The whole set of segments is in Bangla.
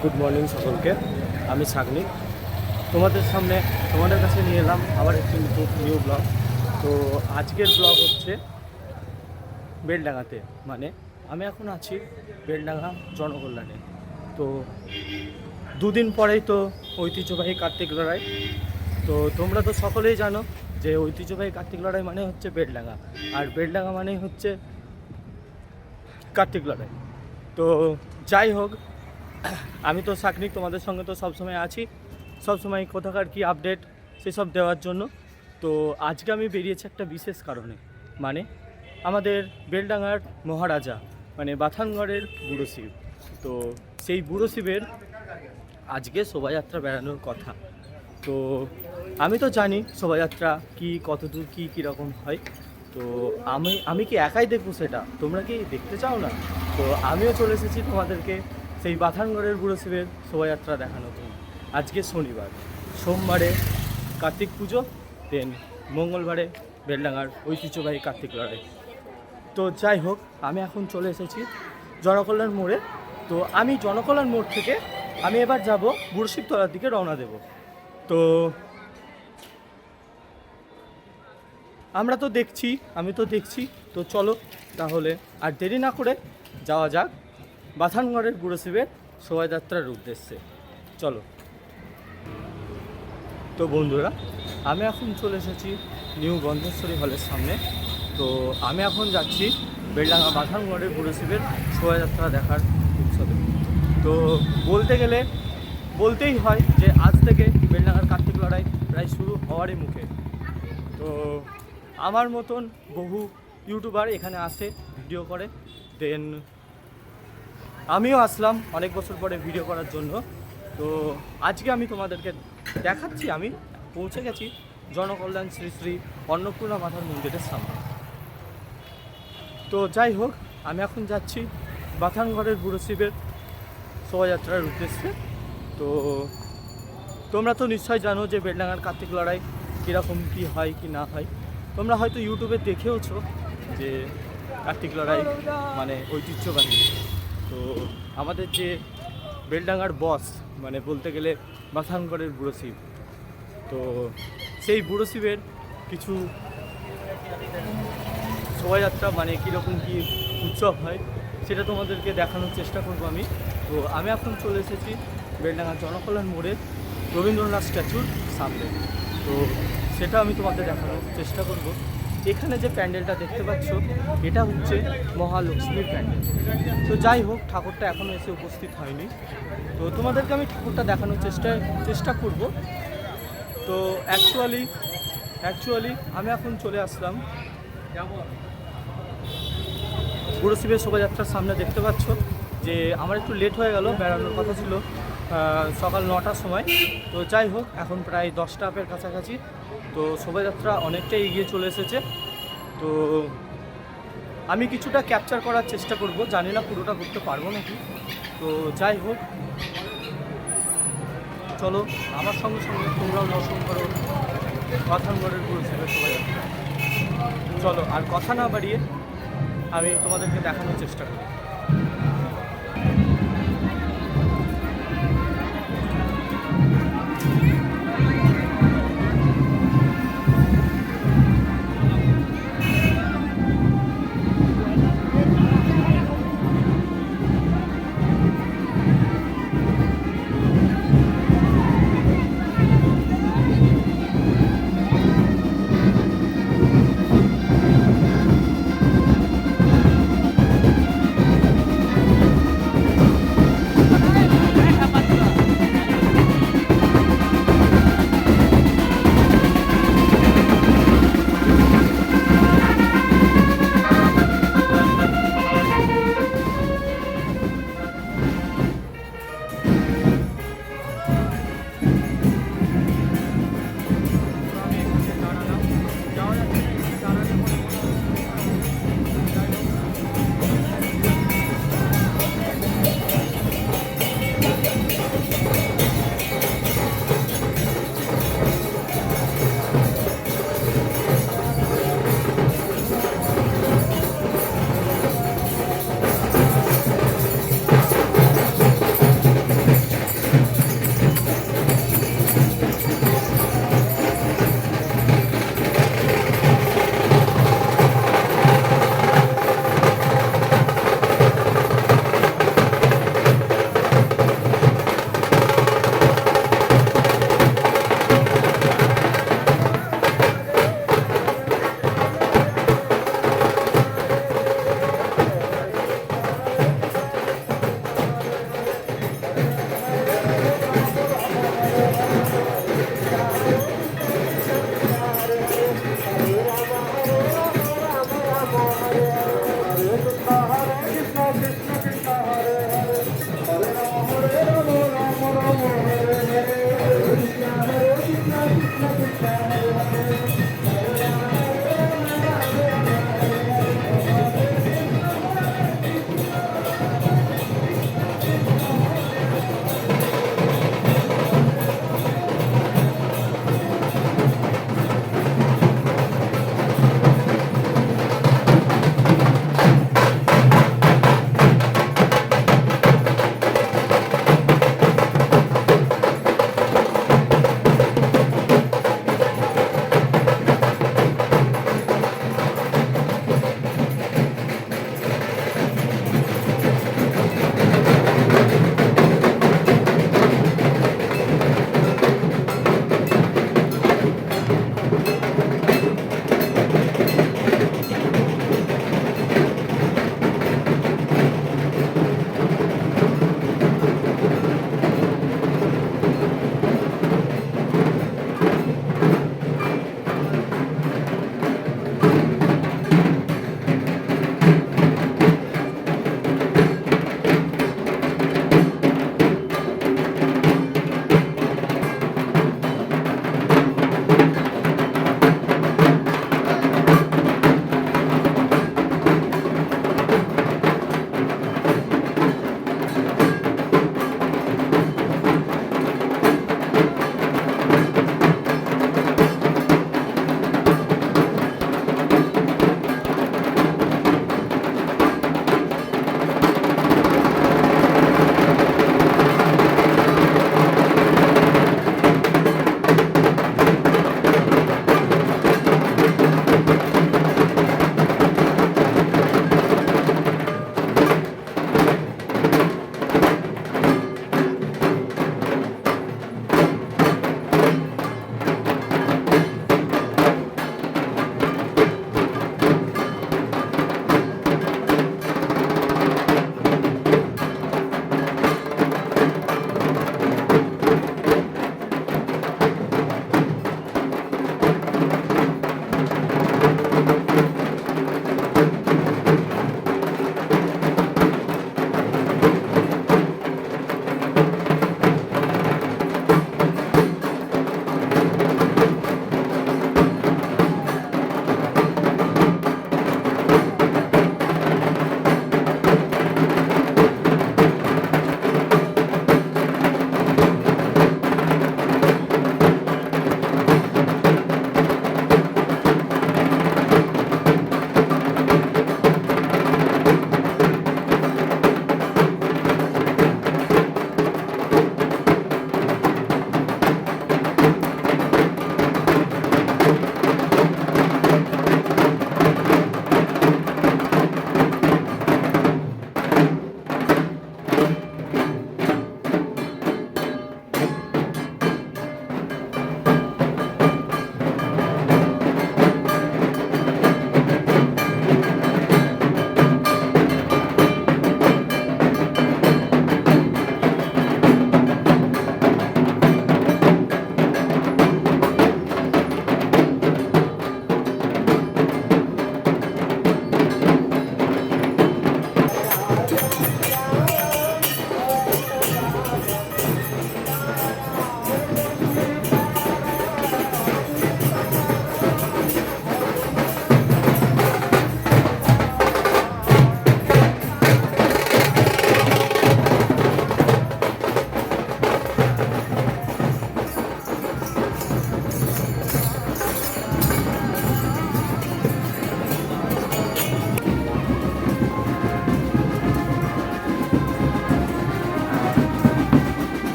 গুড মর্নিং সকলকে, আমি সাগনিক তোমাদের সামনে তোমাদের কাছে নিয়ে এলাম আবার একটি নিউ ব্লগ তো আজকের ব্লগ হচ্ছে বেলডাঙ্গাতে মানে আমি এখন আছি বেলডাঙ্গা জনকল্যাণে। তো দুদিন পরেই তো ঐতিহ্যবাহী কার্তিক লড়াই। তো তোমরা তো সকলেই জানো যে ঐতিহ্যবাহী কার্তিক লড়াই মানে হচ্ছে বেলডাঙ্গা, আর বেলডাঙ্গা মানেই হচ্ছে কার্তিক লড়াই। তো যাই হোক আমি তো সাকনিক, তোমাদের সঙ্গে তো সবসময় আছি। সবসময় কোথাকার কি আপডেট সেসব দেওয়ার জন্য। তো আজকে আমি বেরিয়েছি একটা বিশেষ কারণে। মানে আমাদের বেলডাঙ্গার মহারাজা মানে বাথানগড়ের বুড়ো শিব। তো সেই বুড়ো শিবের আজকে শোভাযাত্রা বেড়ানোর কথা। তো আমি তো জানি শোভাযাত্রা কি, কতদূর কি, কীরকম হয়। তো আমি আমি কি একাই দেখব সেটা? তোমরা কি দেখতে চাও না? তো আমিও চলে এসেছি তোমাদেরকে সেই বাথানগড়ের বুড়ো শিবের শোভাযাত্রা দেখানোর জন্য আজকে শনিবার। সোমবারে কার্তিক পুজো দেন মঙ্গলবারে বেলডাঙ্গার ঐতিহ্যবাহী কার্তিক লড়াই। তো যাই হোক, আমি এখন চলে এসেছি জনকল্যাণ মোড়ে। তো আমি জনকল্যাণ মোড় থেকে আমি এবার যাব বুড়শিবতলার দিকে রওনা দেব। তো আমরা তো দেখছি, আমি তো দেখছি। তো চলো তাহলে আর দেরি না করে যাওয়া যাক। বাথানগড়ের বুড়ো শিবের শোভাযাত্রার উদ্দেশ্যে। চলো। তো বন্ধুরা, আমি এখন চলে এসেছি নিউ গন্ধেশ্বরী হলের সামনে। তো আমি এখন যাচ্ছি বেলডাঙ্গা বাথানগড়ের বুড়ো শিবের শোভাযাত্রা দেখার উৎসবে। তো বলতে গেলে, বলতেই হয় যে আজ থেকে বেলডাঙ্গার কার্তিক লড়াই প্রায় শুরু হওয়ারই মুখে। তো আমার মতন বহু ইউটিউবার এখানে আসে, ভিডিও করে। দেন আমিও আসলাম অনেক বছর পরে ভিডিও করার জন্য। তো আজকে আমি তোমাদেরকে দেখাচ্ছি, আমি পৌঁছে গেছি জনকল্যাণ শ্রী শ্রী অন্নপূর্ণা মাথার মন্দিরের সামনে। তো যাই হোক, আমি এখন যাচ্ছি বাথানগড়ের বুড়ো শিবের শোভাযাত্রার উদ্দেশ্যে। তো তোমরা তো নিশ্চয় জানো যে বেলডাঙ্গার কার্তিক লড়াই কীরকম কী হয় কি না হয়। তোমরা হয়তো ইউটিউবে দেখেওছো যে কার্তিক লড়াই মানে ঐতিহ্যবাহী। তো আমাদের যে বেলডাঙ্গার বস মানে বলতে গেলে বাথানগড়ের বুড়ো শিব, তো সেই বুড়ো শিবের কিছু শোভাযাত্রা মানে কীরকম কী উৎসব হয়, সেটা তোমাদেরকে দেখানোর চেষ্টা করব আমি। তো আমি এখন চলে এসেছি বেলডাঙ্গা জনকল্যাণ মোড়ে রবীন্দ্রনাথ স্ট্যাচুর সামনে। তো সেটা আমি তোমাদের দেখানোর চেষ্টা করব। এখানে যে প্যান্ডেলটা দেখতে পাচ্ছ, এটা হচ্ছে মহালক্ষ্মীর প্যান্ডেল। তো যাই হোক, ঠাকুরটা এখনও এসে উপস্থিত হয়নি। তো তোমাদেরকে আমি ঠাকুরটা দেখানোর চেষ্টা চেষ্টা করব। তো অ্যাকচুয়ালি অ্যাকচুয়ালি আমি এখন চলে আসলাম। পুরো শিবের শোভাযাত্রার সামনে দেখতে পাচ্ছ যে আমার একটু লেট হয়ে গেল, বেড়ানোর কথা ছিল সকাল নটার সময়। তো যাই হোক, এখন প্রায় দশটা আপের কাছাকাছি। তো শোভাযাত্রা অনেকটাই এগিয়ে চলে এসেছে। তো আমি কিছুটা ক্যাপচার করার চেষ্টা করব। জানি না পুরোটা করতে পারব নাকি। তো যাই হোক, চলো, আমার সঙ্গে সঙ্গে তোমরাও দর্শন করো। পাথানগড়ের পুরো শিবের শোভাযাত্রা। চলো, আর কথা না বাড়িয়ে আমি তোমাদেরকে দেখানোর চেষ্টা করি।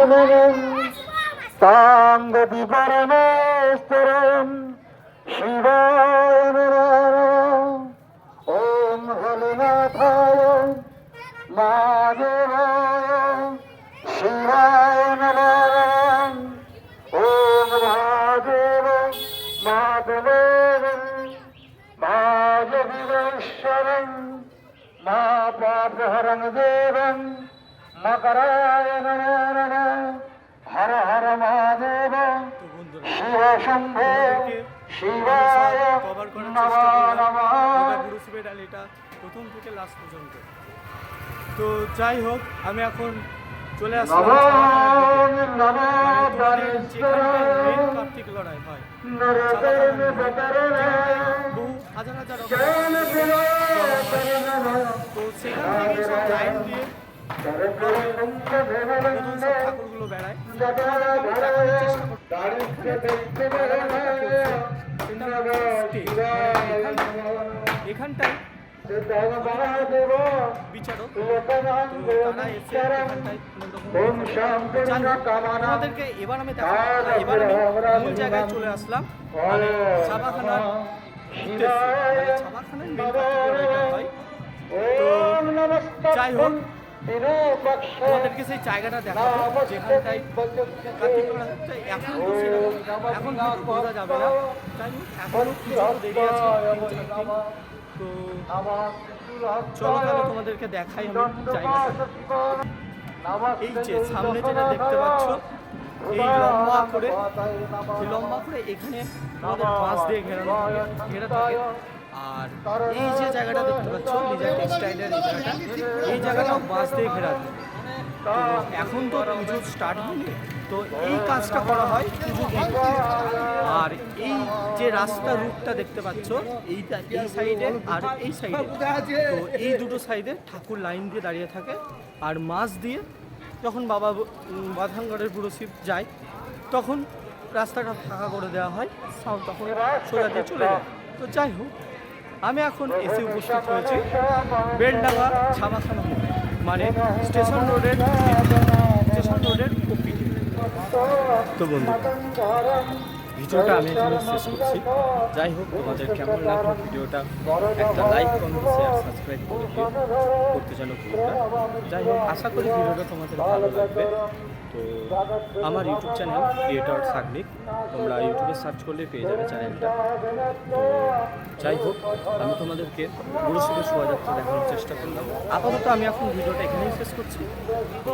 സ്വപ്നം താങ്കതി പരമേശ്വരം ശിവായ ഓം ഹരിനാഥായ മാധവായ ശിവായ ഓം മഹാദേവ മാധവേവൻ മാധവിവേശ്വരൻ മാ പാപഹരംഗദേവൻ മകരായ നമ হর হর মহাদেব শিব শম্ভু প্রথম থেকে লাস্ট পর্যন্ত। তো যাই হোক আমি এখন চলে আসছি মানে কার্তিক হয় হাজার হাজার লাইন দিয়ে ঠাকুরগুলো বেড়ায়। আমাদেরকে এবার আমি এবার আমি মূল জায়গায় চলে আসলাম। ছাপাখানার মানে ছাপাখানার মেন যাই হোক তোমাদেরকে সেই জায়গাটা দেখাবো যেখানটায় এখন তো এখন হয়তো বোঝা যাবে না তাই এখনও কিছু দেরি আছে তিন চার দিন। তো চলো তাহলে তোমাদেরকে দেখাই আমি জায়গাটা এই যে সামনে যেটা দেখতে পাচ্ছ এই লম্বা করে লম্বা করে এখানে আমাদের বাঁশ দিয়ে ঘেরানো ঘেরা থাকে আর এই যে জায়গাটা দেখতে পাচ্ছ লিজা টেক্সটাইলের এই জায়গাটা এই জায়গাটাও বাঁশ দিয়ে ঘেরা। তো এখন তো পুজো স্টার্ট হয়নি তো এই কাজটা করা হয় পুজো আর এই যে রাস্তা রুটটা দেখতে পাচ্ছ এইটা এই সাইডে আর এই সাইডে তো এই দুটো সাইডে ঠাকুর লাইন দিয়ে দাঁড়িয়ে থাকে আর মাছ দিয়ে যখন বাবা উম, বাধানগড়ের পুরোশিব যায় তখন রাস্তাটা ফাঁকা করে দেওয়া হয় তখন সোজা দিয়ে চলে যায়। তো যাই হোক আমি এখন এসে উপস্থিত হয়েছি বেলডাঙ্গা ছামাখানা মানে স্টেশন রোডের স্টেশন রোডের তো বন্ধু ভিডিওটা আমি এখানে শেষ করছি। যাই হোক, তোমাদের কেমন লাগল ভিডিওটা? একটা লাইক কমেন্ট শেয়ার সাবস্ক্রাইব করে দিও। করতে জানো ভিডিওটা যাই হোক, আশা করি ভিডিওটা তোমাদের ভালো লাগবে। তো আমার ইউটিউব চ্যানেল ক্রিয়েটর সাগনিক তোমরা ইউটিউবে সার্চ করলে পেয়ে যাবে চ্যানেলটা তো যাই হোক, আমি তোমাদেরকে গুরুশিবের শোভাযাত্রা দেখানোর চেষ্টা করলাম। আপাতত আমি এখন ভিডিওটা এখানেই শেষ করছি। তো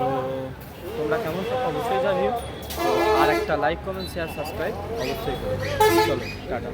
তোমরা কেমন থাকো অবশ্যই জানিও। আর একটা লাইক কমেন্ট শেয়ার সাবস্ক্রাইব অবশ্যই করে চলো টাটা।